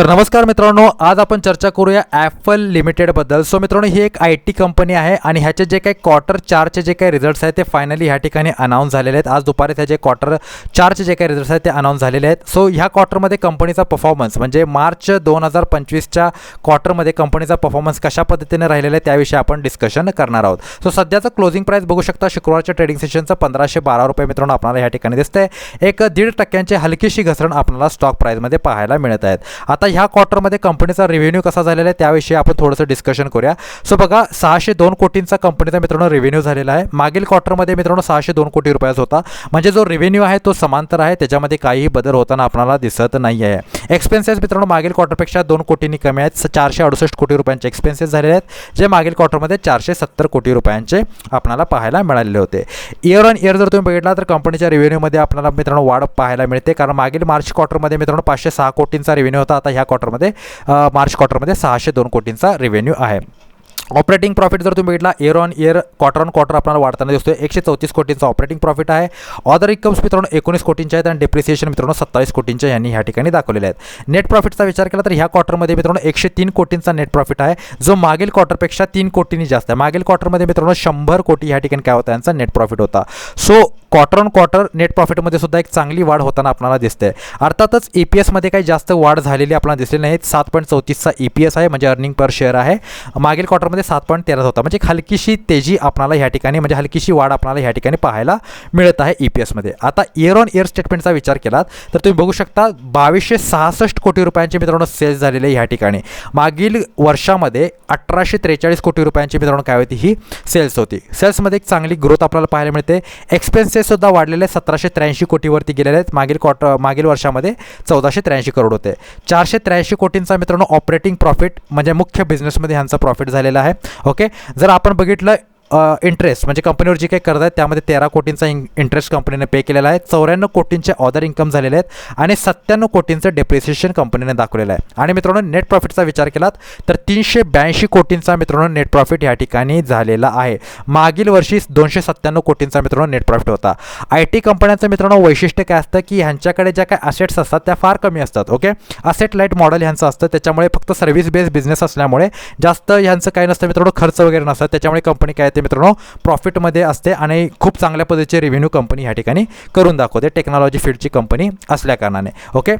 तर नमस्कार मित्रांनो आज आपण चर्चा करूया ॲपल लिमिटेडबद्दल सो मित्रांनो ही एक आय टी कंपनी आहे आणि ह्याचे जे काही क्वार्टर चारचे जे काही रिझल्ट्स आहेत ते फायनली ह्या ठिकाणी अनाऊन्स झालेले आहेत. आज दुपारी त्याचे क्वार्टर चारचे जे काही रिझल्ट्स आहेत ते अनाऊन्स झालेले आहेत. सो ह्या क्वार्टरमध्ये कंपनीचा परफॉर्मन्स म्हणजे मार्च दोन हजार पंचवीसच्या क्वार्टरमध्ये कंपनीचा परफॉर्मन्स कशा पद्धतीने राहिलेला आहे त्याविषयी आपण डिस्कशन करणार आहोत. सो सध्याचं क्लोजिंग प्राईस बघू शकता शुक्रवारच्या ट्रेडिंग सेशनचं पंधराशे बारा रुपये मित्रांनो आपल्याला ह्या ठिकाणी दिसतंय. एक दीड टक्क्यांची हलकीशी घसरण आपल्याला स्टॉक प्राईजमध्ये पाहायला मिळत आहेत. आता ह्या क्वार्टरमध्ये कंपनीचा रेव्हेन्यू कसा झालेला आहे त्याविषयी आपण थोडंसं डिस्कशन करूया. सो बघा सहाशे दोन कोटींचा कंपनीचा मित्रांनो रेव्हेन्यू झालेला आहे. मागील क्वार्टरमध्ये मित्रांनो सहाशे दोन कोटी रुपयाचा होता. म्हणजे जो रेव्हेन्यू आहे तो समांतर आहे. त्याच्यामध्ये काहीही बदल होताना आपल्याला दिसत नाही आहे एक्सपेन्सेस मित्रांनो मागील क्वार्टरपेक्षा दोन कोटींनी कमी आहेत. चारशे अडुसष्ट कोटी रुपयांचे एक्सपेन्सेस झालेले आहेत जे मागील क्वार्टरमध्ये चारशे सत्तर कोटी रुपयांचे आपल्याला पाहायला मिळालेले होते. इयर ऑन इयर जर तुम्ही बघितला तर कंपनीच्या रेव्हेन्यूमध्ये आपल्याला मित्रांनो वाढ पाहायला मिळते. कारण मागील मार्च क्वार्टरमध्ये मित्रांनो पाचशे सहा कोटींचा रेव्हेन्यू होता. आता ह्या क्वार्टरमध्ये मार्च क्वार्टरमध्ये सहाशे दोन कोटींचा रेव्हेन्यू आहे. ऑपरेटिंग प्रॉफिट जर तुम्ही बघितला year on year quarter on quarter आपल्याला वाढताना दिसतोय. एकशे चौतीस कोटींचा ऑपरेटिंग प्रॉफिट आहे. ऑदर इन्कम्स मित्रांनो एकोणीस कोटींचे आहेत आणि डेप्रिसिएशन मित्रांनो सत्तावीस कोटींच्या यांनी ह्या ठिकाणी दाखवलेले आहेत. नेट प्रॉफिटचा विचार केला तर ह्या क्वार्टरमध्ये मित्रांनो एकशे तीन कोटींचा नेट प्रॉफिट आहे. जो मागील क्वार्टरपेक्षा तीन कोटींनी जास्त आहे. मागील क्वार्टरमध्ये मित्रांनो शंभर कोटी ह्या ठिकाणी काय होता? यांचा नेट प्रॉफिट होता. So quarter on quarter net प्रॉफिटमध्ये सुद्धा एक चांगली वाढ होताना आपल्याला दिसते अर्थातच ई पी एसमध्ये काही जास्त वाढ झालेली आपल्याला दिसली नाही. सात पॉईंट चौतीसचा ई पी एस आहे म्हणजे अर्निंग पर शेअर आहे. मागील क्वार्टरमध्ये सात पॉईंट तेरा होता. म्हणजे हलकीशी तेजी आपल्याला ह्या ठिकाणी म्हणजे हलकीशी वाढ आपल्याला ह्या ठिकाणी पाहायला मिळत आहे ई पी एसमध्ये आता इयर ऑन इयर स्टेटमेंटचा विचार केलात तर तुम्ही बघू शकता बावीसशे सहासष्ट कोटी रुपयांचे मित्रांनो सेल्स झालेले ह्या ठिकाणी. मागील वर्षामध्ये अठराशे त्रेचाळीस कोटी रुपयांची मित्रांनो काय होती? ही सेल्स होती. सेल्समध्ये एक चांगली ग्रोथ आपल्याला पाहायला मिळते. एक्सपेन्सेस सुद्धा वाढलेले आहेत. सतराशे त्र्याऐंशी कोटीवरती गेलेले आहेत. मागील क्वार्टर मागील वर्षामध्ये चौदाशे त्र्याऐंशी करोड होते. चारशे त्र्याऐंशी कोटींचा मित्रांनो ऑपरेटिंग प्रॉफिट म्हणजे मुख्य बिझनेसमध्ये ह्यांचा प्रॉफिट झालेला आहे. ओके जर आपण बघितलं इंटरेस्ट म्हणजे कंपनीवर जे काही करत आहेत त्यामध्ये तेरा कोटींचा इं इंटरेस्ट कंपनीने पे केलेला आहे. चौऱ्याण्णव कोटींचे ऑदर इन्कम झालेले आहेत आणि सत्त्याण्णव कोटींचं डेप्रिसिएशन कंपनीने दाखवलेलं आहे. आणि मित्रांनो नेट प्रॉफिटचा विचार केलात तर तीनशे ब्याऐंशी कोटींचा मित्रांनो नेट प्रॉफिट या ठिकाणी झालेला आहे. मागील वर्षी दोनशे सत्त्याण्णव कोटींचा मित्रांनो नेट प्रॉफिट होता. आय टी कंपन्यांचं मित्रांनो वैशिष्ट्य काय असतं की ह्यांच्याकडे ज्या काही असेट्स असतात त्या फार कमी असतात ओके असेट लाइट मॉडेल ह्यांचं असतं त्याच्यामुळे फक्त सर्व्हिस बेस्ड बिझनेस असल्यामुळे जास्त ह्यांचं काय नसतं मित्रांनो खर्च वगैरे नसतात त्याच्यामुळे कंपनी काय ते मित्रांनो प्रॉफिटमध्ये असते आणि खूप चांगल्या पद्धतीचे रेव्हेन्यू कंपनी ह्या ठिकाणी करून दाखवते. टेक्नॉलॉजी फील्डची कंपनी असल्या कारणाने. ओके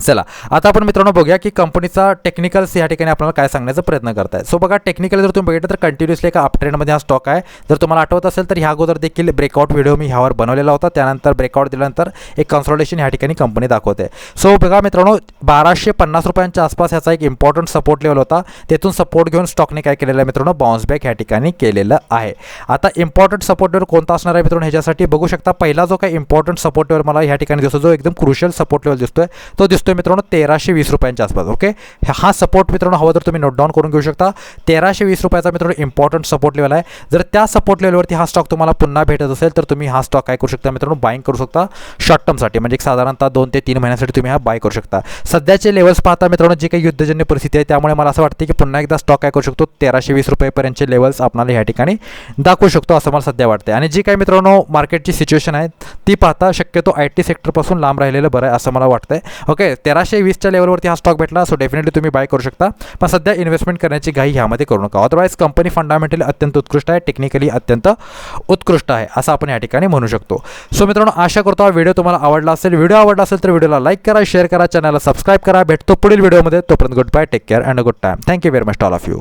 चला आता आपण मित्रांनो बघूया की कंपनीचा टेक्निकल्स या ठिकाणी आपल्याला काय सांगण्याचा प्रयत्न करताय. सो बघा टेक्निकल जर तुम्ही बघितलं तर कंटिन्युअसली एका अपट्रेंडमध्ये हा स्टॉक आहे. जर तुम्हाला आठवत असेल तर ह्या अगोदर देखील ब्रेकआउट व्हिडिओ मी ह्यावर बनवलेला होता. त्यानंतर ब्रेकआउट दिल्यानंतर एक कन्सल्टेशन ह्या ठिकाणी कंपनी दाखवते. सो बघा मित्रांनो बाराशे पन्नास रुपयांच्या आसपास ह्याचा एक इम्पॉर्टंट सपोर्ट लेवल होता. तेथून सपोर्ट घेऊन स्टॉकने काय केलेलं आहे मित्रांनो? बाउन्स बॅक ह्या ठिकाणी केलेलं आहे. आता इम्पॉर्टंट सपोर्ट लेवल कोणता असणार आहे मित्रांनो ह्याच्यासाठी? बघू शकता पहिला जो काही इम्पॉर्टंट सपोर्ट लेवल मला ह्या ठिकाणी दिसतो जो एकदम क्रुशियल सपोर्ट लेवल दिसतोय तो दिसतो दिसतोय मित्रांनो तेराशे वीस रुपयांच्या आसपास ओके हा सपोर्ट मित्रांनो हवा तर तुम्ही नोट डाऊन करून घेऊ शकता. तेराशे वीस रुपयाचा मित्रांनो इम्पॉर्टंट सपोर्ट लेवल आहे. जर त्या सपोर्ट लेवलवरती हा स्टॉक तुम्हाला पुन्हा भेटत असेल तर तुम्ही हा स्टॉक काय करू शकता मित्रांनो बाईंग करू शकता. शॉर्ट टर्मसाठी म्हणजे एक साधारणतः दोन ते तीन महिन्यासाठी तुम्ही हा बाय करू शकता. सध्याचे लेवल्स पाहता मित्रांनो जी काही युद्धजन्य परिस्थिती आहे त्यामुळे मला असं वाटतं की पुन्हा एकदा स्टॉक काय करू शकतो? तेराशे वीस रुपयेपर्यंतचे लेवल्स आपल्याला ह्या ठिकाणी दाखवू शकतो असं मला सध्या वाटतं आणि जी काही मित्रांनो मार्केटची सिच्युएशन आहे ती पाहता शक्यतो आय टी सेक्टरपासून लांब राहिलेलं बरं आहे असं मला वाटतंय. ओके तेराशे वीसच्या लेवलवरती हा स्टॉक भेटला सो डेफिनेटली तुम्ही बाय करू शकता. पण सध्या इन्व्हेस्टमेंट करण्याची घाई ह्यामध्ये करू नका. अदरवाईज कंपनी फंडामेंटली अत्यंत उत्कृष्ट आहे टेक्निकली अत्यंत उत्कृष्ट आहे असं आपण या ठिकाणी म्हणू शकतो. सो मित्रांनो आशा करतो हा व्हिडिओ तुम्हाला आवडला असेल. व्हिडिओ आवडला असेल तर व्हिडिओला लाईक करा शेअर करा चॅनलला सबस्क्राईब करा. भेटतो पुढील व्हिडिओमध्ये तोपर्यंत good bye take care and good time thank you very much all of you